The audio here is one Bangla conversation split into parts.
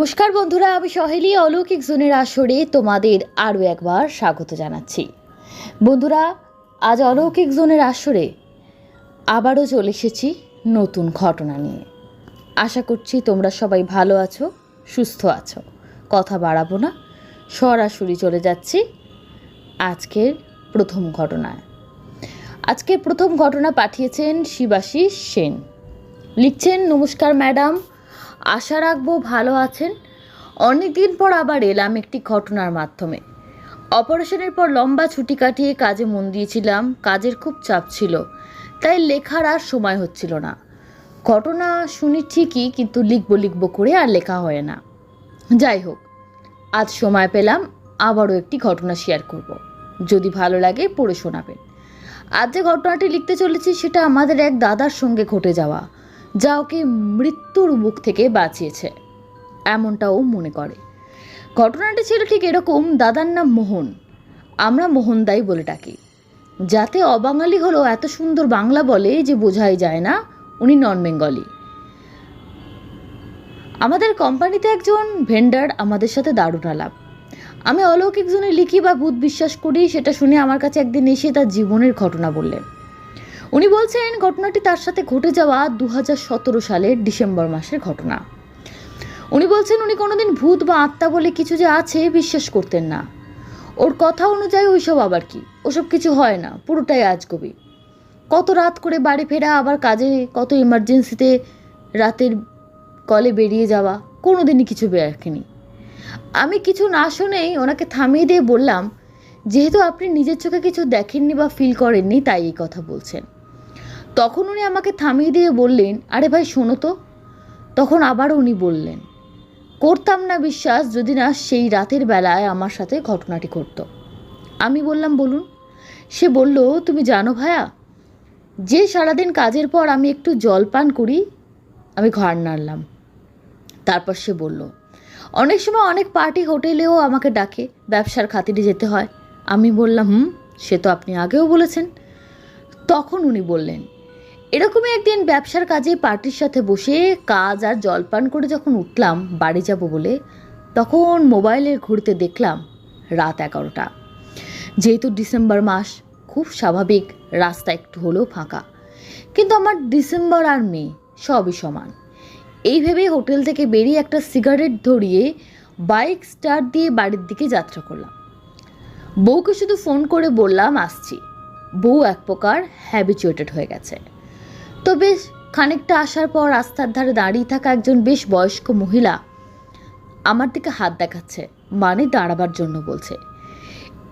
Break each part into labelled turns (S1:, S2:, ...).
S1: নমস্কার বন্ধুরা, আমি সহেলি, অলৌকিক জোনের আসরে তোমাদের আরও একবার স্বাগত জানাচ্ছি। বন্ধুরা, আজ অলৌকিক জোনের আসরে আবারও চলে এসেছি নতুন ঘটনা নিয়ে। আশা করছি তোমরা সবাই ভালো আছো, সুস্থ আছো। কথা বাড়াবো না, সরাসরি চলে যাচ্ছি আজকের প্রথম ঘটনায়। আজকে প্রথম ঘটনা পাঠিয়েছেন শিবাশিস সেন। লিখছেন, নমস্কার ম্যাডাম আশা রাখব ভালো আছেন। অনেক দিন পর আবার এলাম একটি ঘটনার মাধ্যমে। অপারেশনের পর লম্বা ছুটি কাটিয়ে কাজে মন দিয়েছিলাম, কাজের খুব চাপ ছিল, তাই লেখার আর সময় হচ্ছিল না। ঘটনা শুনি ঠিকই, কিন্তু লিখব লিখব করে আর লেখা হয় না। যাই হোক, আজ সময় পেলাম, আবারও একটি ঘটনা শেয়ার করব। যদি ভালো লাগে পড়ে শোনাবেন। আজ যে ঘটনাটি লিখতে চলেছি, সেটা আমাদের এক দাদার সঙ্গে ঘটে যাওয়া। যা ওকে মৃত্যুর মুখ থেকে বাঁচিয়েছে। এমনটাও মনে করে। ঘটনাটি ছিল ঠিক এরকম, দাদার নাম মোহন। আমরা মোহনদাই বলে ডাকি। যাতে অবাঙালি হলো, এত সুন্দর বাংলা বলে যে বোঝাই যায় না, উনি নন বেঙ্গলি। আমাদের কোম্পানিতে একজন ভেন্ডার আমাদের সাথে দারুণ আলাপ। আমি অলৌকিক জনে লিখি বা ভূত বিশ্বাস করি, সেটা শুনে আমার কাছে একদিন এসে তার জীবনের ঘটনা বললেন। উনি বলছেন ঘটনাটি তার সাথে ঘটে যাওয়া দু হাজার সতেরো সালের ডিসেম্বর মাসের ঘটনা। উনি বলছেন উনি কোনোদিন ভূত বা আত্মা বলে কিছু যে আছে বিশ্বাস করতেন না। ওর কথা অনুযায়ী ওইসব আবার কি? ওসব কিছু হয় না, পুরোটাই আজগবি। কত রাত করে বাড়ি ফেরা, আবার কাজে, কত ইমার্জেন্সিতে রাতের কলে বেরিয়ে যাওয়া কোনো দিনই কিছু রাখেনি। আমি কিছু না শুনেই ওনাকে থামিয়ে দিয়ে বললাম, যেহেতু আপনি নিজের চোখে কিছু দেখেননি বা ফিল করেননি, তাই এই কথা বলছেন। তখন উনি আমাকে থামিয়ে দিয়ে বললেন, আরে ভাই, শোনো তো। তখন আবার উনি বললেন, করতাম না বিশ্বাস যদি না সেই রাতের বেলায় আমার সাথে ঘটনাটি ঘটতো। আমি বললাম, বলুন। সে বলল, তুমি জানো ভায়া, যে সারাদিন কাজের পর আমি একটু জল পান করি, আমি ঘর নাড়লাম। তারপর সে বলল, অনেক সময় অনেক পার্টি হোটেলেও আমাকে ডাকে, ব্যবসার খাতিরে যেতে হয়। আমি বললাম, হুম, সে তো আপনি আগেও বলেছেন। তখন উনি বললেন এরকমই একদিন ব্যবসার কাজে পার্টির সাথে বসে কাজ আর জলপান করে যখন উঠলাম বাড়ি যাব বলে, তখন মোবাইলের ঘুরতে দেখলাম রাত এগারোটা। যেহেতু ডিসেম্বর মাস, খুব স্বাভাবিক রাস্তা একটু হলেও ফাঁকা। কিন্তু আমার ডিসেম্বর আর মে সবই সমান। এই হোটেল থেকে বেরিয়ে একটা সিগারেট ধরিয়ে বাইক স্টার্ট দিয়ে বাড়ির দিকে যাত্রা করলাম। বউকে শুধু ফোন করে বললাম, আসছি। বউ এক প্রকার হ্যাবিচুয়েটেড হয়ে গেছে। তো বেশ, খানিকটা আসার পর রাস্তার ধারে দাঁড়িয়ে থাকা একজন বেশ বয়স্ক মহিলা আমার দিকে হাত দেখাচ্ছে মানে দাঁড়াবার জন্য বলছে।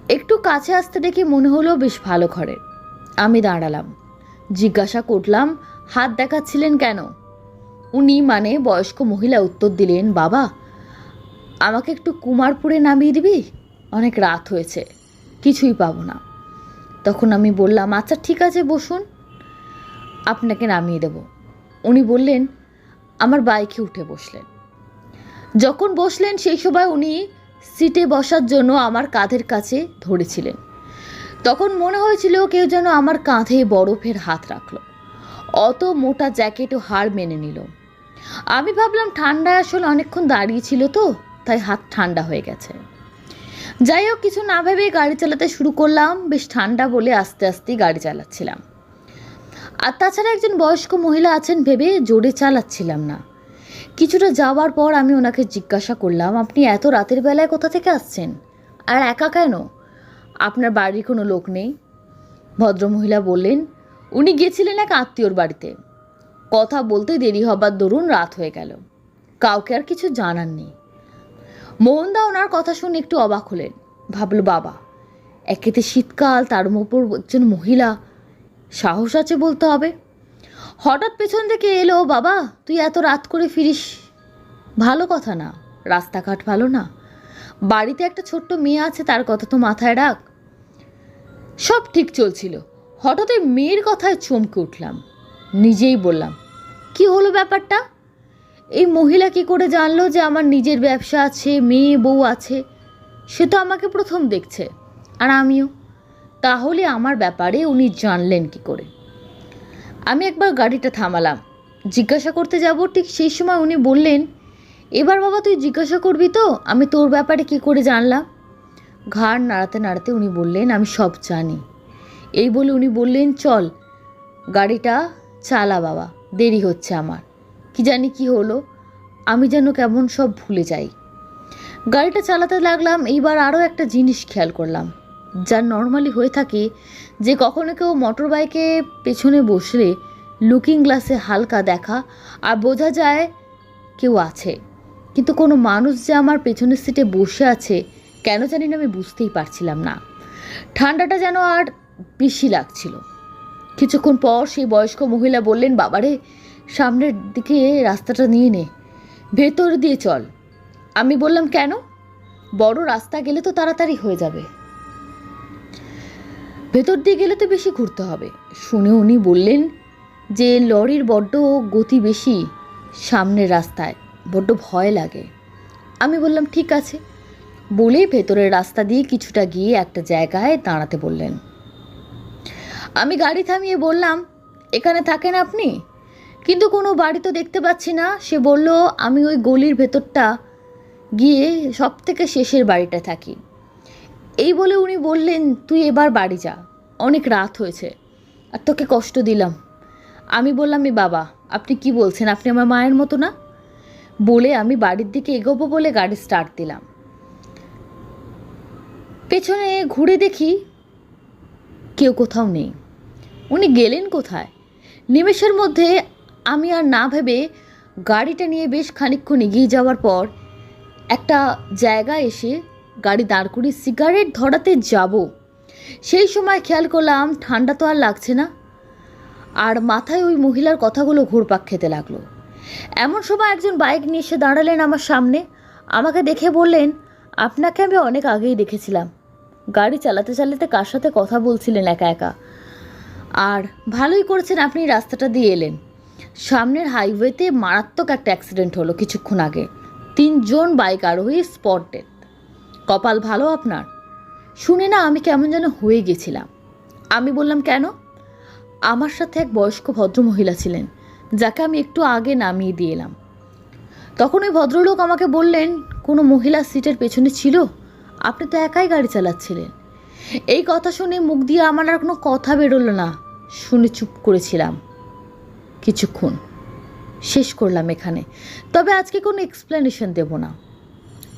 S1: একটু কাছে আসতে দেখে মনে হলো বেশ ভালো ঘরে। আমি দাঁড়ালাম, জিজ্ঞাসা করলাম, হাত দেখাচ্ছিলেন কেন? উনি মানে বয়স্ক মহিলা উত্তর দিলেন, বাবা, আমাকে একটু কুমারপুরে নামিয়ে দিবি? অনেক রাত হয়েছে, কিছুই পাবো না। তখন আমি বললাম আচ্ছা ঠিক আছে, বসুন। আপনাকে নামিয়ে দেব। উনি বললেন, আমার বাইকে উঠে বসলেন। যখন বসলেন, সেই সময় উনি সিটে বসার জন্য আমার কাঁধের কাছে ধরেছিলেন। তখন মনে হয়েছিল কেউ যেন আমার কাঁধে বরফের হাত রাখল। অত মোটা জ্যাকেটও হাড় মেনে নিল। আমি ভাবলাম, ঠান্ডায় আসলে অনেকক্ষণ দাঁড়িয়ে ছিল তো, তাই হাত ঠান্ডা হয়ে গেছে। যাই হোক, কিছু না ভেবে গাড়ি চালাতে শুরু করলাম। বেশ ঠান্ডা বলে আস্তে আস্তে গাড়ি চালাচ্ছিলাম। আর তাছাড়া একজন বয়স্ক মহিলা আছেন ভেবে জোরে চালাচ্ছিলাম না। কিছুটা যাওয়ার পর আমি ওনাকে জিজ্ঞাসা করলাম, আপনি এত রাতের বেলায় কোথা থেকে আসছেন? আর একা কেন? আপনার বাড়ির কোনো লোক নেই? ভদ্রমহিলা বললেন, উনি গেছিলেন এক আত্মীয়র বাড়িতে। কথা বলতে দেরি হবার দরুন রাত হয়ে গেল। কাউকে আর কিছু জানার নেই। মোহনদা ওনার কথা শুনে একটু অবাক হলেন। ভাবল, বাবা, একেতে শীতকাল, তার উপর একজন মহিলা সাহস আছে বলতে হবে। হঠাৎ পেছন থেকে এলো, বাবা, তুই এত রাত করে ফিরিস। ভালো কথা না, রাস্তাঘাট ভালো না। বাড়িতে একটা ছোট্ট মেয়ে আছে, তার কথা তো মাথায় রাখ। সব ঠিক চলছিল। হঠাৎ ওই মেয়ের কথায় চমকে উঠলাম। নিজেই বললাম, কি হলো ব্যাপারটা? এই মহিলা কি করে জানলো যে আমার নিজের ব্যবসা আছে, মেয়ে, বউ আছে? সে তো আমাকে প্রথম দেখছে, আর আমিও। তাহলে আমার ব্যাপারে উনি জানলেন কি করে। আমি একবার গাড়িটা থামালাম। জিজ্ঞাসা করতে যাব ঠিক সেই সময় উনি বললেন, এবার বাবা তুই জিজ্ঞাসা করবি তো, আমি তোর ব্যাপারে কি করে জানলাম? ঘাড় নাড়াতে নাড়াতে উনি বললেন, আমি সব জানি। এই বলে উনি বললেন, চল, গাড়িটা চালা বাবা, দেরি হচ্ছে আমার। কি জানি কি হলো, আমি যেন কেমন সব ভুলে যাই। গাড়িটা চালাতে লাগলাম, এইবার আরও একটা জিনিস খেয়াল করলাম। যা নর্মালি হয়ে থাকে, যে কখনো কেউ মোটর বাইকে পেছনে বসলে লুকিং গ্লাসে হালকা দেখা আর বোঝা যায় কেউ আছে। কিন্তু কোনো মানুষ যে আমার পেছনের সিটে বসে আছে, কেন জানি না আমি বুঝতেই পারছিলাম না। ঠান্ডাটা যেন আর বেশি লাগছিল। কিছুক্ষণ পর সেই বয়স্ক মহিলা বললেন, বাবারে, সামনের দিকে রাস্তাটা নিয়ে নে, ভেতর দিয়ে চল। আমি বললাম, কেন? বড় রাস্তা গেলে তো তাড়াতাড়ি হয়ে যাবে। ভেতর দিয়ে গেলে তো বেশি ঘুরতে হবে। শুনে উনি বললেন যে, লরির বড্ড গতি বেশি সামনের রাস্তায়, বড্ড ভয় লাগে। আমি বললাম, ঠিক আছে। বলেই ভেতরের রাস্তা দিয়ে কিছুটা গিয়ে একটা জায়গায় দাঁড়াতে বললেন। আমি গাড়ি থামিয়ে বললাম, এখানে থাকেন আপনি? কিন্তু কোনো বাড়ি তো দেখতে পাচ্ছি না। সে বলল, আমি ওই গলির ভেতরটা গিয়ে সব থেকে শেষের বাড়িটা থাকি। এই বলে উনি বললেন, তুই এবার বাড়ি যা। অনেক রাত হয়েছে, আর তোকে কষ্ট দিলাম। আমি বললাম, এ বাবা, আপনি কি বলছেন? আপনি আমার মায়ের মতো না? বলে আমি বাড়ির দিকে এগোবো বলে গাড়ি স্টার্ট দিলাম। পেছনে ঘুরে দেখি কেউ কোথাও নেই। উনি গেলেন কোথায়? নিমেষের মধ্যে আমি আর না ভেবে গাড়িটা নিয়ে বেশ খানিকক্ষণ এগিয়ে যাওয়ার পর একটা জায়গায় এসে গাড়ি দাঁড় করিয়ে সিগারেট ধরাতে যাব। সেই সময় খেয়াল করলাম ঠান্ডা তো আর লাগছে না। আর মাথায় ওই মহিলার কথাগুলো ঘুরপাক খেতে লাগল। এমন সময় একজন বাইক নিয়ে এসে দাঁড়ালেন আমার সামনে। আমাকে দেখে বললেন, আপনাকে আমি অনেক আগেই দেখেছিলাম। গাড়ি চালাতে চালাতে কার সাথে কথা বলছিলেন একা একা? আর ভালোই করেছেন আপনি রাস্তাটা দিয়ে এলেন। সামনের হাইওয়েতে মারাত্মক একটা অ্যাক্সিডেন্ট হলো কিছুক্ষণ আগে। তিনজন বাইক আরোহী স্পট ডেথ কপাল ভালো আপনার? শুনে না আমি কেমন যেন হয়ে গেছিলাম। আমি বললাম, কেন? আমার সাথে এক বয়স্ক ভদ্রমহিলা ছিলেন, যাকে আমি একটু আগে নামিয়ে দিয়ে এলাম। তখন ওই ভদ্রলোক আমাকে বললেন, কোনো মহিলা সিটের পেছনে ছিল? আপনি তো একাই গাড়ি চালাচ্ছিলেন। এই কথা শুনে মুখ দিয়ে আমার আর কোনো কথা বেরোলো না। শুনে চুপ করেছিলাম। কিছুক্ষণ। শেষ করলাম এখানে। তবে আজকে কোনো এক্সপ্লেনেশন দেব না।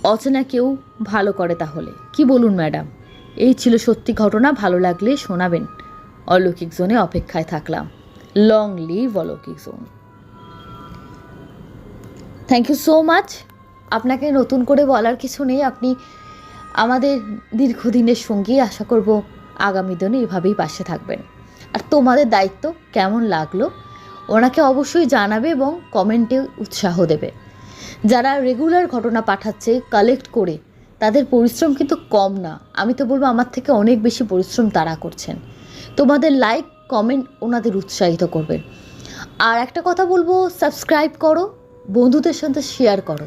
S1: অচেনা কেউ ভালো করে তাহলে। কি বলুন, ম্যাডাম? এই ছিল সত্যি ঘটনা, ভালো লাগলে শোনাবেন। অলৌকিক জোনে অপেক্ষায় থাকলাম। লং লিভ অলৌকিক zone. Thank you so much আপনাকে নতুন করে বলার কিছু নেই, আপনি আমাদের দীর্ঘদিনের সঙ্গী, আশা করব আগামী দিনে এভাবেই পাশে থাকবেন। আর তোমাদের দায়িত্ব কেমন লাগল, ওনাকে অবশ্যই জানাবে এবং কমেন্টে উৎসাহ দেবে। যারা রেগুলার ঘটনা পাঠাচ্ছে কালেক্ট করে, তাদের পরিশ্রম কিন্তু কম না। আমি তো বলব আমার থেকে অনেক বেশি পরিশ্রম তারা করছেন। তোমাদের লাইক কমেন্ট ওনাদের উৎসাহিত করবে। আর একটা কথা বলব সাবস্ক্রাইব করো, বন্ধুদের সাথে শেয়ার করো।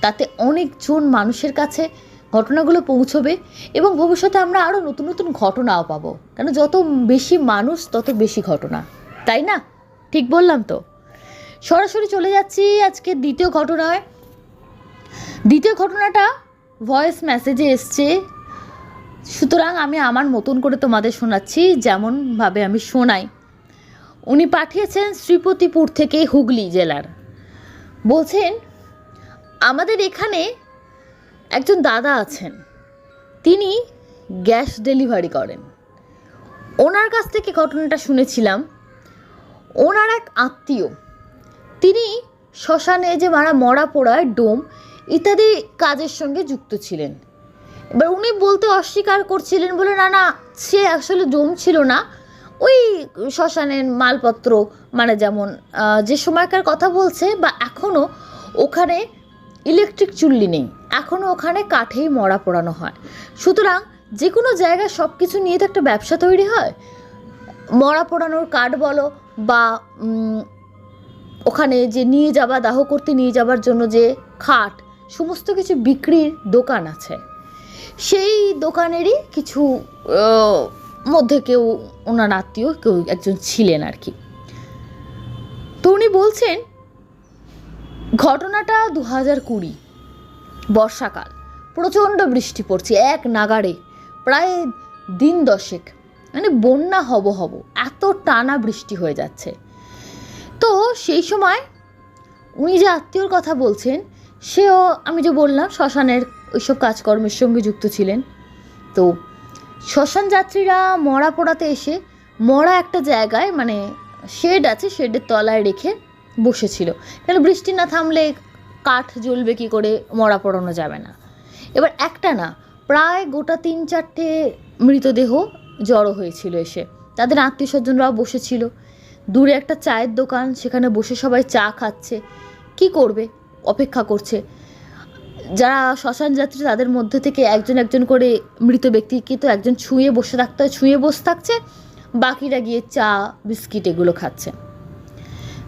S1: তাতে অনেকজন মানুষের কাছে ঘটনাগুলো পৌঁছবে এবং ভবিষ্যতে আমরা আরও নতুন নতুন ঘটনাও পাবো। কেন যত বেশি মানুষ, তত বেশি ঘটনা। তাই না? ঠিক বললাম তো? সরাসরি চলে যাচ্ছি আজকে দ্বিতীয় ঘটনায়। দ্বিতীয় ঘটনাটা ভয়েস মেসেজে এসছে। সুতরাং আমি আমার মতন করে তোমাদের শোনাচ্ছি যেমনভাবে আমি শোনাই। উনি পাঠিয়েছেন শ্রীপতিপুর থেকে হুগলি জেলার। বলছেন, আমাদের এখানে একজন দাদা আছেন। তিনি গ্যাস ডেলিভারি করেন। ওনার কাছ থেকে ঘটনাটা শুনেছিলাম। ওনার এক আত্মীয় তিনি শ্মশানে যে মারা মরা পোড়ায় ডোম ইত্যাদি কাজের সঙ্গে যুক্ত ছিলেন। এবার উনি বলতে অস্বীকার করছিলেন বলে, না না, সে আসলে ডোম ছিল না। ওই শ্মশানের মালপত্র মানে যেমন যে সময়কার কথা বলছে, বা এখনও ওখানে ইলেকট্রিক চুল্লি নেই। এখনও ওখানে কাঠেই মরা পোড়ানো হয়। সুতরাং যে কোনো জায়গায় সব কিছু নিয়ে তো একটা ব্যবসা তৈরি হয়। মরা পোড়ানোর কাঠ বলো, বা ওখানে যে নিয়ে যাবা, দাহ করতে নিয়ে যাবার জন্য যে খাট, সমস্ত কিছু বিক্রির দোকান আছে। সেই দোকানেরই কিছু মধ্যে কেউ, ওনার আত্মীয় কেউ একজন ছিলেন আর কি। তো উনি বলছেন, ঘটনাটা দু হাজার কুড়ি, বর্ষাকাল, প্রচণ্ড বৃষ্টি পড়ছে, এক নাগাড়ে, প্রায় দিন দশেক মানে বন্যা হব হব, এত টানা বৃষ্টি হয়ে যাচ্ছে। তো সেই সময় উনি যে আত্মীয়র কথা বলছেন, সেও আমি যে বললাম শ্মশানের ওইসব কাজকর্মের সঙ্গে যুক্ত ছিলেন। তো শ্মশান যাত্রীরা মরা পোড়াতে এসে মরা একটা জায়গায় মানে শেড আছে, শেডের তলায় রেখে বসেছিল। কেন বৃষ্টি না থামলে কাঠ জ্বলবে কি করে? মরা পোড়ানো যাবে না। এবার একটা না, প্রায় গোটা তিন চারটে মৃতদেহ জড়ো হয়েছিল এসে। তাদের আত্মীয় স্বজনরাও বসেছিল। দূরে একটা চায়ের দোকান, সেখানে বসে সবাই চা খাচ্ছে। কি করবে? অপেক্ষা করছে। যারা শ্মশান যাত্রী, তাদের মধ্যে থেকে একজন একজন করে মৃত ব্যক্তিকে তো একজন ছুঁয়ে বসে থাকতে হয়, ছুঁয়ে বসে থাকছে। বাকিরা গিয়ে চা, বিস্কিট এগুলো খাচ্ছে।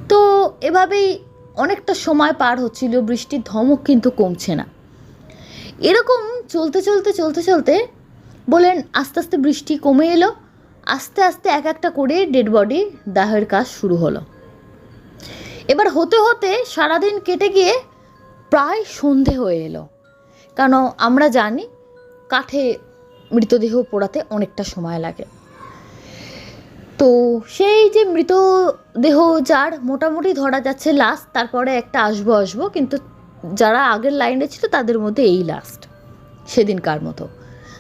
S1: তো এভাবেই অনেকটা সময় পার হচ্ছিল, বৃষ্টির ধমক কিন্তু কমছে না। এরকম চলতে চলতে চলতে চলতে বলেন আস্তে আস্তে বৃষ্টি কমে এলো। আস্তে আস্তে এক একটা করে ডেড বডি দাহের কাজ শুরু হলো। এবার হতে হতে সারাদিন কেটে গিয়ে প্রায় সন্ধে হয়ে এলো। কেন আমরা জানি কাঠে মৃতদেহ পোড়াতে অনেকটা সময় লাগে। তো সেই যে মৃতদেহ যার মোটামুটি ধরা যাচ্ছে লাস্ট তারপরে একটা আসব আসব, কিন্তু যারা আগের লাইনে ছিল তাদের মধ্যে এই লাস্ট সেদিনকার মতো।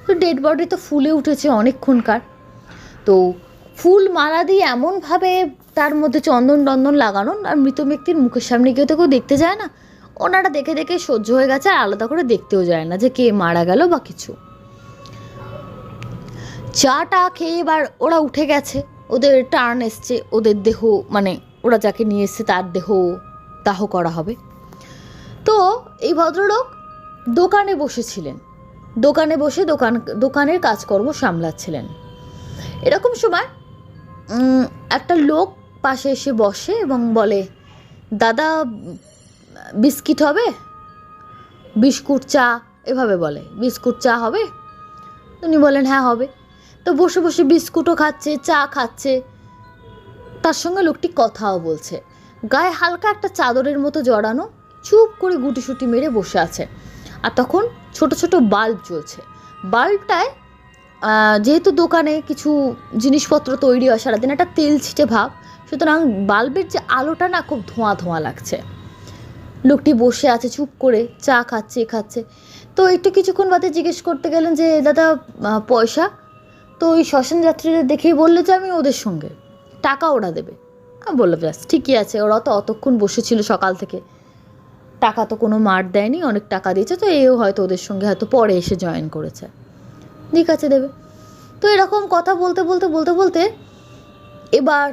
S1: তো ডেড বডি তো ফুলে উঠেছে অনেকক্ষণকার। তো ফুল মালা দিয়ে এমনভাবে তার মধ্যে চন্দন টন্দন লাগানো আর মৃত ব্যক্তির মুখের সামনে কেউ তো কেউ দেখতে যায় না। ওনারা দেখে দেখে সহ্য হয়ে গেছে আর আলাদা করে দেখতেও যায় না যে কে মারা গেল বা কিছু। চাটা খেয়ে এবার ওরা উঠে গেছে। ওদের টার্ন এসছে, ওদের দেহ মানে ওরা যাকে নিয়ে এসছে তার দেহ দাহ করা হবে। তো এই ভদ্রলোক দোকানে বসেছিলেন। দোকানে বসে দোকান, দোকানের কাজকর্ম সামলাচ্ছিলেন। এরকম সময় একটা লোক পাশে এসে বসে এবং বলে, দাদা, বিস্কিট হবে? বিস্কুট, চা, এভাবে বলে, বিস্কুট, চা হবে? উনি বলেন হ্যাঁ হবে। তো বসে বসে বিস্কুটও খাচ্ছে, চা খাচ্ছে। তার সঙ্গে লোকটি কথাও বলছে। গায়ে হালকা একটা চাদরের মতো জড়ানো, চুপ করে গুটি গুটিসুটি মেরে বসে আছে। আর তখন ছোট ছোট বাল্ব জ্বলছে। বাল্বটায় যেহেতু দোকানে কিছু জিনিসপত্র তৈরি হয় সারাদিন, একটা তেল ছিটে ভাব, সুতরাং বাল্বের যে আলোটা না খুব ধোঁয়া ধোঁয়া লাগছে। লোকটি বসে আছে, চুপ করে চা খাচ্ছে খাচ্ছে। তো একটু কিছুক্ষণ বাদে জিজ্ঞেস করতে গেলেন যে, দাদা পয়সা? তো ওই শ্মশান যাত্রীদের দেখেই বলল যে, আমি ওদের সঙ্গে, টাকা ওরা দেবে। আমি বললাম, ব্যাস, ঠিকই আছে, ওরা তো অতক্ষণ বসেছিল সকাল থেকে। টাকা তো কোনো মার দেয়নি, অনেক টাকা দিয়েছে, তো এও হয়তো ওদের সঙ্গে হয়তো পরে এসে জয়েন করেছে। ঠিক আছে দেবে। তো এরকম কথা বলতে বলতে বলতে বলতে এবার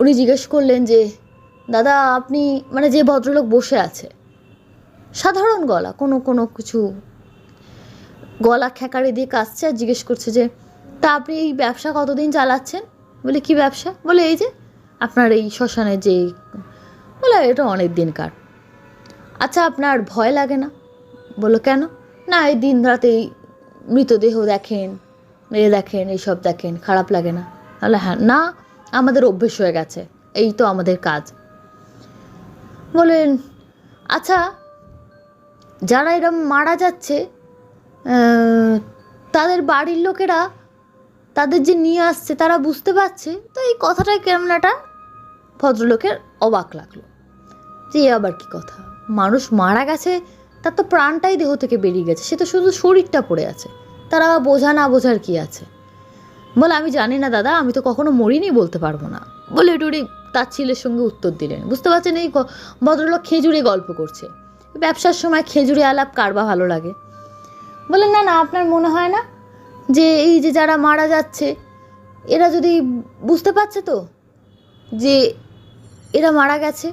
S1: উনি জিজ্ঞেস করলেন যে, দাদা, আপনি মানে যে ভদ্রলোক বসে আছে, সাধারণ গলা, কোনো কোনো কিছু গলা খেকারে দিয়ে কাঁচছে আর জিজ্ঞেস করছে যে, তা আপনি এই ব্যবসা কতদিন চালাচ্ছেন? বলে, কি ব্যবসা? বলে, এই যে আপনার এই শ্মশানের যে, বলে, এটা অনেক দিনকার আচ্ছা আপনার ভয় লাগে না? বলো, কেন? না, এই দিন রাতে এই মৃতদেহ দেখেন এ দেখেন, এইসব দেখেন, খারাপ লাগে না। তাহলে হ্যাঁ না, আমাদের অভ্যেস হয়ে গেছে, এই তো আমাদের কাজ। বলেন আচ্ছা যারা এরম মারা যাচ্ছে তাদের বাড়ির লোকেরা তাদের যে নিয়ে আসছে, তারা বুঝতে পারছে? তো এই কথাটা কেমন একটা ভদ্রলোকের অবাক লাগল। যে আবার কি কথা? মানুষ মারা গেছে তার তো প্রাণটাই দেহ থেকে বেরিয়ে গেছে। সে তো শুধু শরীরটা পড়ে আছে। তারা বোঝা না বোঝার কি আছে? বলে, আমি জানি না দাদা, আমি তো কখনো মরিনি বলতে পারব না। বলে টুরি তার ছেলের সঙ্গে উত্তর দিলেন। বুঝতে পারছেন, এই ভদ্রলোক খেজুরে গল্প করছে। ব্যবসার সময় খেজুরে আলাপ কারবা ভালো লাগে? বলেন না না, আপনার মনে হয় না যে এই যে যারা মারা যাচ্ছে, এরা যদি বুঝতে পারছে তো যে এরা মারা গেছে,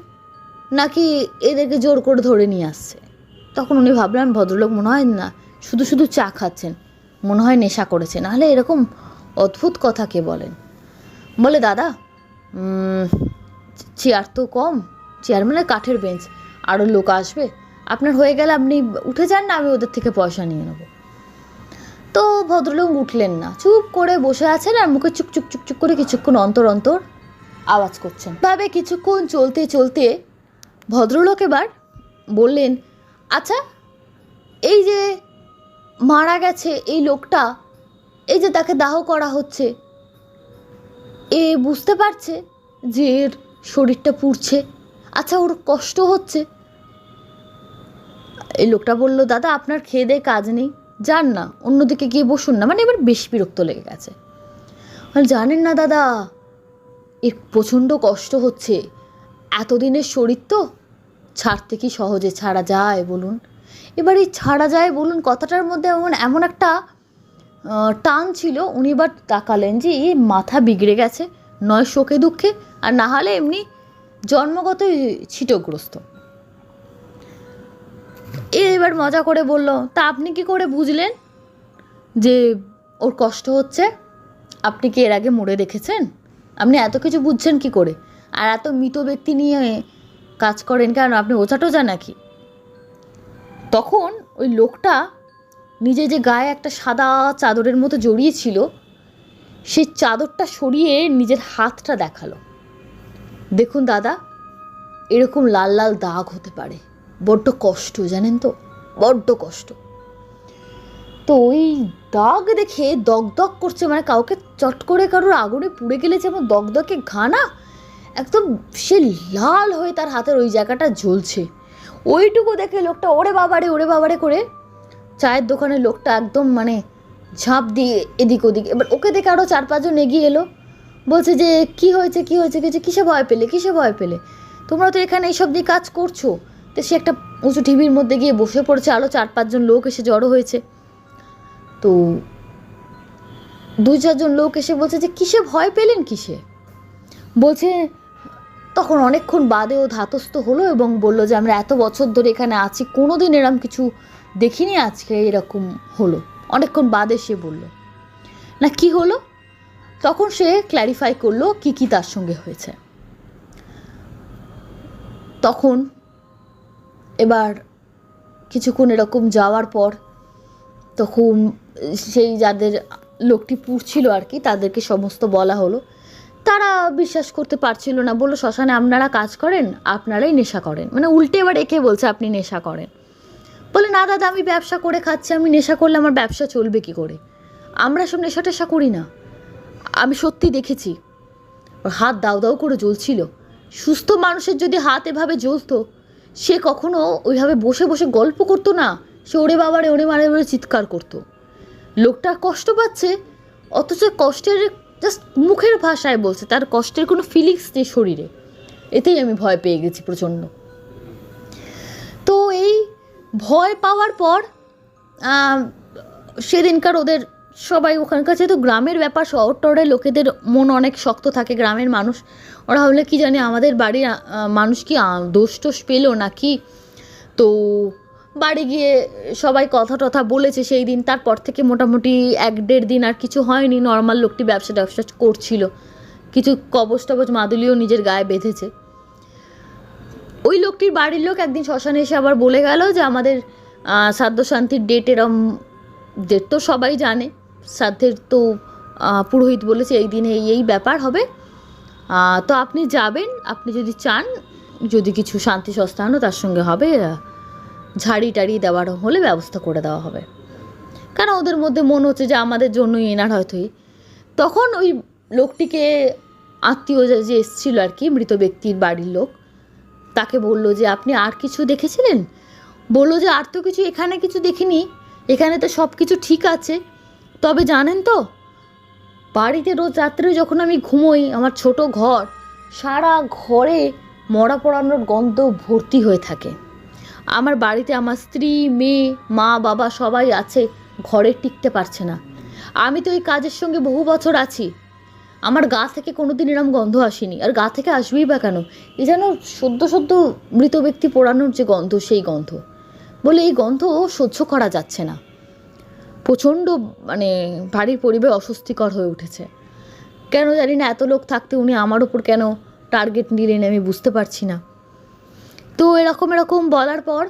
S1: নাকি এদেরকে জোর করে ধরে নিয়ে আসছে? তখন উনি ভাবলেন, ভদ্রলোক মনে হয় না, শুধু শুধু চা খাচ্ছেন। মনে হয় নেশা করেছে নাহলে এরকম অদ্ভুত কথা কে বলেন? বলে, দাদা চেয়ার তো কম, চেয়ার মানে কাঠের বেঞ্চ আরও লোক আসবে। আপনার হয়ে গেলে আপনি উঠে যান না, আমি ওদের থেকে পয়সা নিয়ে নেব। তো ভদ্রলোক উঠলেন না। চুপ করে বসে আছেন আর মুখে চুক চুক চুক চুক করে কিছুক্ষণ অন্তর অন্তর আওয়াজ করছেন। ভাবে কিছুক্ষণ চলতে চলতে ভদ্রলোক এবার বললেন আচ্ছা এই যে মারা গেছে এই লোকটা, এই যে তাকে দাহ করা হচ্ছে, এ বুঝতে পারছে যে এর শরীরটা পুড়ছে। আচ্ছা ওর কষ্ট হচ্ছে। এই লোকটা বলল, দাদা, আপনার খেয়ে দেয়ে কাজ নেই, যান না, অন্যদিকে গিয়ে বসুন না। মানে এবার বেশ বিরক্ত লেগে গেছে। জানেন না দাদা, এর প্রচণ্ড কষ্ট হচ্ছে। এতদিনের শরীর তো ছাড়তে কি সহজে ছাড়া যায় বলুন? এবার এই ছাড়া যায় বলুন কথাটার মধ্যে এমন এমন একটা টান ছিল, উনি এবার তাকালেন যে এই মাথা বিগড়ে গেছে, নয় শোকে দুঃখে, আর না হলে এমনি জন্মগতই ছিটগ্রস্ত। এ এবার মজা করে বলল, তা আপনি কি করে বুঝলেন যে ওর কষ্ট হচ্ছে? আপনি কি এর আগে মরে দেখেছেন? আপনি এত কিছু বুঝছেন কি করে? আর এত মৃত ব্যক্তি নিয়ে কাজ করেন কেন? আপনি ওঝা টোজা নাকি? তখন ওই লোকটা নিজে যে গায়ে একটা সাদা চাদরের মতো জড়িয়েছিল সেই চাদরটা সরিয়ে নিজের হাতটা দেখাল। দেখুন দাদা, এরকম লাল লাল দাগ হতে পারে। বড্ড কষ্ট, জানেন তো? বড্ড কষ্ট। তো ওই দাগ দেখে দগদগ করছে মানে কাউকে চট করে কারোর আগুনে পুড়ে গেলে যেমন দগদগে ঘা না একদম সে লাল হয়ে তার হাতের ওই জায়গাটা জ্বলছে। ওইটুকু দেখে লোকটা ওরে বাবারে ওরে বাবারে করে চায়ের দোকানের লোকটা একদম মানে ঝাঁপ দিয়ে এদিক ওদিক এবার ওকে দেখে আরও চার পাঁচজন এগিয়ে এলো। বলছে যে, কি হয়েছে কি হয়েছে? কিছু কিসে ভয় পেলে, কিসে ভয় পেলে? তোমরা তো এখানে এইসব দিয়ে কাজ করছ। তো সে একটা উঁচু টিভির মধ্যে গিয়ে বসে পড়েছে আরও চার পাঁচজন লোক এসে জড়ো হয়েছে। তো দুই চারজন লোক এসে বলছে যে, কিসে ভয় পেলেন কিসে? বলছে তখন অনেকক্ষণ বাদে ও ধাতস্থ হলো এবং বলল যে, আমরা এত বছর ধরে এখানে আছি কোনো দিন এরম কিছু দেখিনি আজকে এরকম হলো। অনেকক্ষণ বাদে সে বলল, না, কি হলো? তখন সে ক্ল্যারিফাই করল কি কি তার সঙ্গে হয়েছে। তখন এবার কিছুক্ষণ এরকম যাওয়ার পর তখন সেই যাদের লোকটি পুড়ছিল আর কি, তাদেরকে সমস্ত বলা হলো। তারা বিশ্বাস করতে পারছিল না। বলল, শ্মশানে আপনারা কাজ করেন, আপনারাই নেশা করেন। মানে উল্টে এবার একে বলছে, আপনি নেশা করেন। বলে, না দাদা, আমি ব্যবসা করে খাচ্ছি, আমি নেশা করলে আমার ব্যবসা চলবে কি করে? আমরা সব নেশা টেশা করি না। আমি সত্যি দেখেছি ওর হাত দাউ দাউ করে জ্বলছিল। সুস্থ মানুষের যদি হাত এভাবে জ্বলতো, সে কখনো ওইভাবে বসে বসে গল্প করতো না। সে ওরে বাবারে, ওরে মারে চিৎকার করতো। লোকটা কষ্ট পাচ্ছে, অথচ কষ্টের জাস্ট মুখের ভাষায় বলছে, তার কষ্টের কোনো ফিলিংস নেই শরীরে। এতেই আমি ভয় পেয়ে গেছি প্রচণ্ড। তো এই ভয় পাওয়ার পর সেদিনকার ওদের সবাই ওখানকার যেহেতু গ্রামের ব্যাপার শহর টহরের লোকেদের মন অনেক শক্ত থাকে, গ্রামের মানুষ। ওরা হলে কি জানে আমাদের বাড়ির মানুষ কি দোষ টোষ পেল নাকি? তো বাড়ি গিয়ে সবাই কথা টথা বলেছে সেই দিন, তারপর থেকে মোটামুটি এক দেড় দিন আর কিছু হয়নি নর্মাল লোকটি ব্যবসা ট্যাবসা করছিল। কিছু কবচ টবচ মাদুলিও নিজের গায়ে বেঁধেছে। ওই লোকটির বাড়ির লোক একদিন শ্মশানে এসে আবার বলে গেল যে আমাদের শ্রাদ্ধ শান্তির ডেট এরম ডেট তো সবাই জানে। শ্রাদ্ধের তো পুরোহিত বলেছে এই দিনে এই এই ব্যাপার হবে। তো আপনি যাবেন, আপনি যদি চান, যদি কিছু শান্তি সস্তানো তার সঙ্গে হবে ঝাড়ি টাড়ি দেওয়ার হলে ব্যবস্থা করে দেওয়া হবে। কারণ ওদের মধ্যে মনে হচ্ছে যে আমাদের জন্যই এনার হয়তো এই। তখন ওই লোকটিকে আত্মীয় যে এসছিল আর কি, মৃত ব্যক্তির বাড়ির লোক, তাকে বলল যে, আপনি আর কিছু দেখেছিলেন? বলল যে, আর তো কিছু এখানে কিছু দেখিনি। এখানে তো সব কিছু ঠিক আছে। তবে জানেন তো, বাড়িতে রোজ রাত্রে যখন আমি ঘুমোই, আমার ছোট ঘর, সারা ঘরে মরা পড়ানোর গন্ধ ভর্তি হয়ে থাকে। আমার বাড়িতে আমার স্ত্রী, মেয়ে, মা, বাবা সবাই আছে, ঘরে টিকতে পারছে না। আমি তো এই কাজের সঙ্গে বহু বছর আছি। আমার গা থেকে কোনো দিন এরম গন্ধ আসেনি। আর গা থেকে আসবেই বা কেন? এ যেন সদ্য সদ্য মৃত ব্যক্তি পোড়ানোর যে গন্ধ, সেই গন্ধ। বলে এই গন্ধ সহ্য করা যাচ্ছে না। প্রচণ্ড মানে বাড়ির পরিবেশ অস্বস্তিকর হয়ে উঠেছে। কেন জানি না, এত লোক থাকতে উনি আমার উপর কেন টার্গেট নিলেন আমি বুঝতে পারছি না। তো এরকম এরকম বলার পর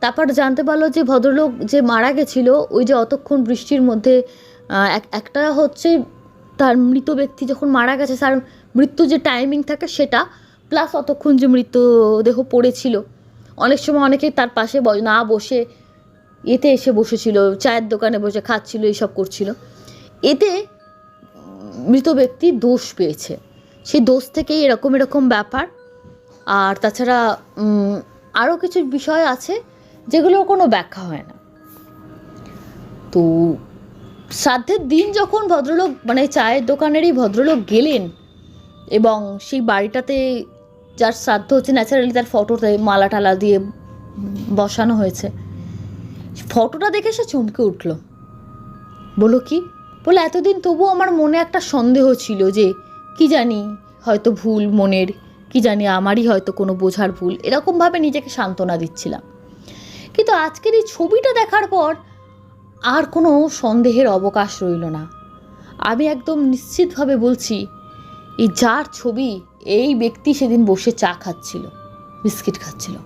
S1: তারপর জানতে পারল যে ভদ্রলোক যে মারা গেছিল, ওই যে অতক্ষণ বৃষ্টির মধ্যে এক- একটা হচ্ছে তার মৃত ব্যক্তি যখন মারা গেছে, তার মৃত্যু যে টাইমিং থাকে সেটা প্লাস অতক্ষণ যে মৃতদেহ পড়েছিল। অনেক সময় অনেকে তার পাশে না বসে এতে এসে বসেছিল, চায়ের দোকানে বসে খাচ্ছিল, এইসব করছিল। এতে মৃত ব্যক্তি দোষ পেয়েছে। সেই দোষ থেকেই এরকম এরকম ব্যাপার আর তাছাড়া আরও কিছু বিষয় আছে যেগুলোর কোনো ব্যাখ্যা হয় না। তো শ্রাদ্ধের দিন যখন ভদ্রলোক মানে চায়ের দোকানেরই ভদ্রলোক গেলেন এবং সেই বাড়িটাতে যার শ্রাদ্ধ হচ্ছে ন্যাচারালি তার ফটোতে মালা টালা দিয়ে বসানো হয়েছে, ফটোটা দেখে সে চমকে উঠল। বলো কি? বলে এতদিন তবুও আমার মনে একটা সন্দেহ ছিল যে, কি জানি, হয়তো ভুল মনের কি জানি আমারই হয়তো কোনো বোঝার ভুল, এরকমভাবে নিজেকে সান্ত্বনা দিচ্ছিলাম। কিন্তু আজকের এই ছবিটা দেখার পর আর কোনো সন্দেহের অবকাশ রইল না। আমি একদম নিশ্চিতভাবে বলছি, এই যার ছবি, এই ব্যক্তি সেদিন বসে চা খাচ্ছিল, বিস্কিট খাচ্ছিল।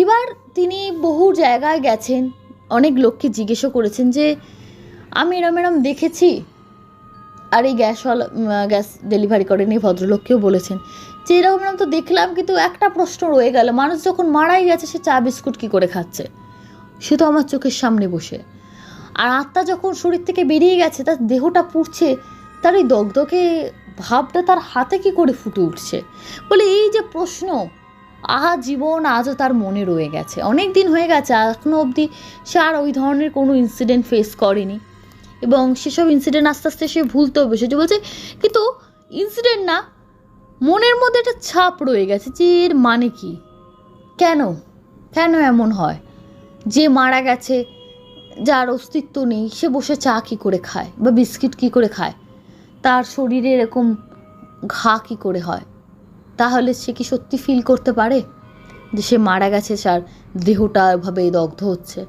S1: এবার তিনি বহু জায়গায় গেছেন, অনেক লোককে জিজ্ঞেসও করেছেন যে, আমি এরম এরম দেখেছি? আর এই গ্যাসওয়ালা গ্যাস ডেলিভারি করেন এই ভদ্রলোককেও বলেছেন। যে এরকম এরকম তো দেখলাম, কিন্তু একটা প্রশ্ন রয়ে গেল, মানুষ যখন মারাই গেছে, সে চা বিস্কুট কী করে খাচ্ছে? সে তো আমার চোখের সামনে বসে। আর আত্মা যখন শরীর থেকে বেরিয়ে গেছে, তার দেহটা পুড়ছে, তার এই দগদগে ভাবটা তার হাতে কি করে ফুটে উঠছে? বলে এই যে প্রশ্ন আহা জীবন আজও তার মনে রয়ে গেছে। অনেক দিন হয়ে গেছে এখনও অবধি সে আর ওই ধরনের কোনো ইনসিডেন্ট ফেস করেনি। এবং সেসব ইনসিডেন্ট আস্তে আস্তে সে ভুলতেও বসেছে বলছে, কিন্তু ইনসিডেন্ট না, মনের মধ্যে একটা ছাপ রয়ে গেছে যে এর মানে কি? কেন? কেন এমন হয়? যে মারা গেছে, যার অস্তিত্ব নেই, সে বসে চা কী করে খায় বা বিস্কিট কী করে খায়? তার শরীরে এরকম ঘা কী করে হয়? তাহলে সে কি সত্যি ফিল করতে পারে? যে সে মারা গেছে তার দেহটা এভাবে দগ্ধ হচ্ছে।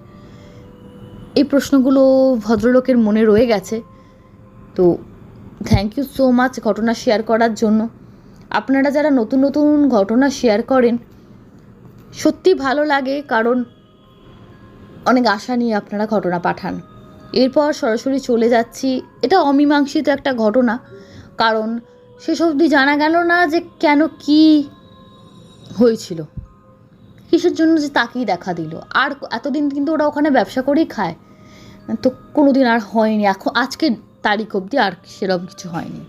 S1: এই প্রশ্নগুলো ভদ্রলোকের মনে রয়ে গেছে। তো থ্যাংক ইউ সো মাচ ঘটনা শেয়ার করার জন্য। আপনারা যারা নতুন নতুন ঘটনা শেয়ার করেন, সত্যি ভালো লাগে কারণ অনেক আশা নিয়ে আপনারা ঘটনা পাঠান। এরপর সরাসরি চলে যাচ্ছি। এটা অমীমাংসিত একটা ঘটনা, কারণ শেষ অবধি জানা গেল না যে কেন কি হয়েছিল। কিসের জন্য যে তাকেই দেখা দিল। আর এতদিন কিন্তু ওরা ওখানে ব্যবসা করেই খায়। তো কোনো দিন আর হয়নি। এখন আজকের তারিখ অবধি আর সেরকম কিছু হয়নি।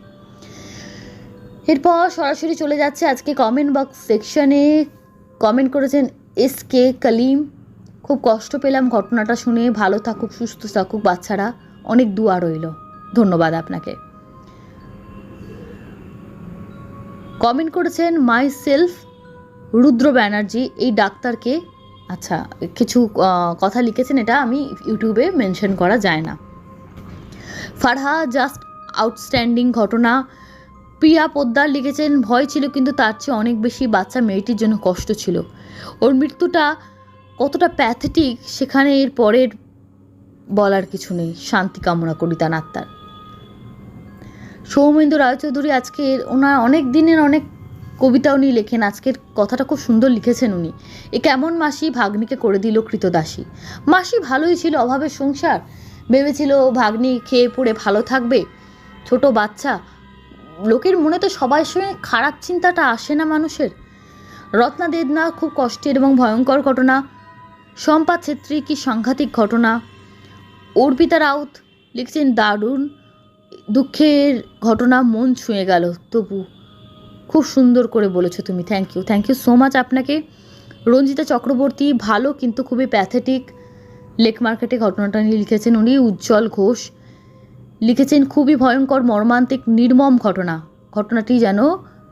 S1: এরপর সরাসরি চলে যাচ্ছে আজকে কমেন্ট বক্স সেকশনে কমেন্ট করেছেন এস কে কলিম খুব কষ্ট পেলাম ঘটনাটা শুনে। ভালো থাকুক, সুস্থ থাকুক বাচ্চারা। অনেক দোয়া রইল। ধন্যবাদ আপনাকে। কমেন্ট করেছেন মাই সেলফ রুদ্র ব্যানার্জি। এই ডাক্তারকে আচ্ছা কিছু কথা লিখেছেন, এটা আমি ইউটিউবে মেনশন করা যায় না। ফারহা, জাস্ট আউটস্ট্যান্ডিং ঘটনা। প্রিয়া পোদ্দার লিখেছেন, ভয় ছিল কিন্তু তার চেয়ে অনেক বেশি বাচ্চা মেয়েটির জন্য কষ্ট ছিল। ওর মৃত্যুটা কতটা প্যাথেটিক, সেখানে এর পরের বলার কিছু নেই। শান্তি কামনা করি তার আত্মার। সৌমেন্দ্র রায়চৌধুরী আজকে ওনার অনেক দিনের অনেক কবিতা উনি লেখেন, আজকের কথাটা খুব সুন্দর লিখেছেন উনি। এ কেমন মাসি ভাগ্নিকে করে দিল কৃতদাসী। মাসি ভালোই ছিল, অভাবের সংসার। ভেবেছিল ভাগ্নি খেয়ে পড়ে ভালো থাকবে। ছোট বাচ্চা। লোকের মনে তো সবাই সঙ্গে খারাপ চিন্তাটা আসে না মানুষের। রত্না দেবনা খুব কষ্টের এবং ভয়ঙ্কর ঘটনা। শম্পা ছেত্রী কি সাংঘাতিক ঘটনা। অর্পিতা রাউত লিখছেন, দারুণ দুঃখের ঘটনা, মন ছুঁয়ে গেল। তবু খুব সুন্দর করে বলেছ তুমি thank you thank you so much আপনাকে। রঞ্জিতা চক্রবর্তী, ভালো কিন্তু খুবই প্যাথেটিক লেক মার্কেটে ঘটনাটা নিয়ে লিখেছেন উনি, উজ্জ্বল ঘোষ। লিখেছেন, খুবই ভয়ঙ্কর, মর্মান্তিক, নির্মম ঘটনা। ঘটনাটি যেন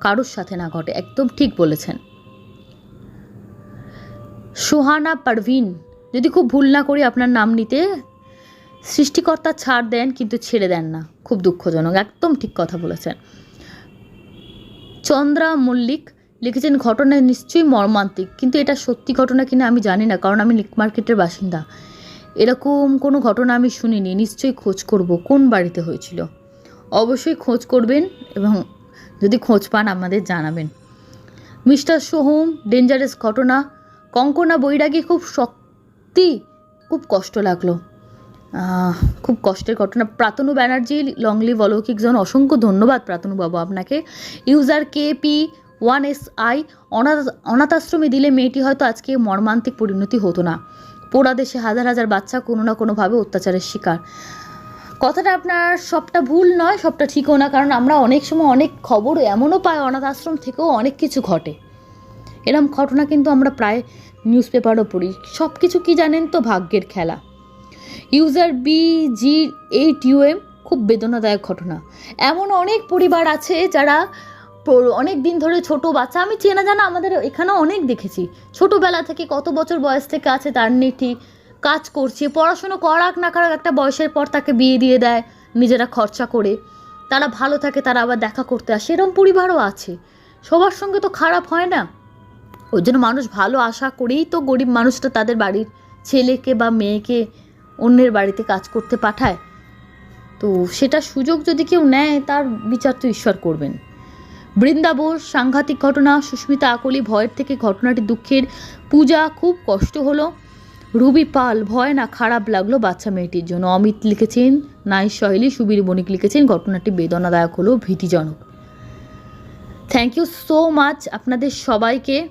S1: কারোর সাথে না ঘটে, একদম ঠিক বলেছেন। সোহানা পারভিন, যদি খুব ভুল না করি আপনার নাম নিতে, সৃষ্টিকর্তা ছাড় দেন কিন্তু ছেড়ে দেন না, খুব দুঃখজনক, একদম ঠিক কথা বলেছেন। চন্দ্রা মল্লিক লিখেছেন ঘটনা নিশ্চয়ই মর্মান্তিক, কিন্তু এটা সত্যি ঘটনা কিনা আমি জানি না, কারণ আমি লিক মার্কেটের বাসিন্দা। এরকম কোনো ঘটনা আমি শুনিনি, নিশ্চয়ই খোঁজ করব, কোন বাড়িতে হয়েছিল? অবশ্যই খোঁজ করবেন এবং যদি খোঁজ পান, আমাদের জানাবেন। মিস্টার সোহম, ডেঞ্জারাস ঘটনা, কঙ্কনা বৈরাগী খুব শক্তি, খুব কষ্ট লাগল। খুব কষ্টের ঘটনা। প্রাতনু ব্যানার্জি, লংলি অলৌকিক জন, অসংখ্য ধন্যবাদ প্রাতনু বাবু আপনাকে। User K P one S I, অনাথ অনাথ আশ্রমে দিলে মেয়েটি হয়তো আজকে মর্মান্তিক পরিণতি হতো না। পোড়া দেশে হাজার হাজার বাচ্চা কোনো না কোনোভাবে অত্যাচারের শিকার। কথাটা আপনার সবটা ভুল নয়, সবটা ঠিকও না, কারণ আমরা অনেক সময় অনেক খবর এমনও পাই অনাথ আশ্রম থেকেও অনেক কিছু ঘটে। এরম ঘটনা কিন্তু আমরা প্রায় নিউজ পেপারও পড়ি। সব কিছু কী জানেন তো ভাগ্যের খেলা। User B G eight U M খুব বেদনাদায়ক ঘটনা। এমন অনেক পরিবার আছে যারা অনেক দিন ধরে ছোট বাচ্চা। আমি চেনা জানা আমাদের এখানেও অনেক দেখেছি। ছোটোবেলা থেকে কত বছর বয়স থেকে আছে তার নেই ঠিক কাজ করছে, পড়াশুনো করাক না করাক একটা বয়সের পর তাকে বিয়ে দিয়ে দেয় নিজেরা খরচা করে। তারা ভালো থাকে, তারা আবার দেখা করতে আসে। এরম পরিবারও আছে। সবার সঙ্গে তো খারাপ হয় না। ওই জন্য মানুষ ভালো আশা করেই তো গরিব মানুষটা তাদের বাড়ির ছেলেকে বা মেয়েকে অন্যের বাড়িতে কাজ করতে পাঠায়। তো সেটা সুযোগ যদি কেউ নেয়, তার বিচার তো ঈশ্বর করবেন। বৃন্দাবোস সাংঘাতিক ঘটনা, সুস্মিতা আকলি ভয়ের থেকে ঘটনাটি দুঃখের। পূজা খুব কষ্ট হলো। রুবি পাল, ভয় না খারাপ লাগল বাচ্চা মেয়েটির জন্য। অমিত লিখেছেন, নাই শৈলী, সুবীর বণিক লিখেছেন, ঘটনাটি বেদনাদায়ক হলো, ভীতিজনক। থ্যাংক ইউ সো মাচ আপনাদের সবাইকে।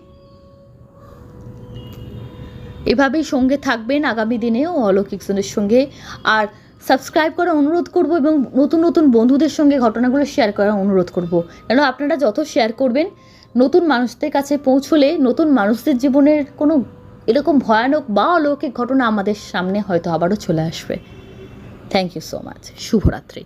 S1: এভাবেই সঙ্গে থাকবেন আগামী দিনেও অলৌকিক জনের সঙ্গে। আর সাবস্ক্রাইব করার অনুরোধ করব এবং নতুন নতুন বন্ধুদের সঙ্গে ঘটনাগুলো শেয়ার করার অনুরোধ করব। কেন আপনারা যত শেয়ার করবেন, নতুন মানুষদের কাছে পৌঁছলে নতুন মানুষদের জীবনের কোনো এরকম ভয়ানক বা অলৌকিক ঘটনা আমাদের সামনে হয়তো আবারও চলে আসবে। থ্যাংক ইউ সো মাচ শুভরাত্রি।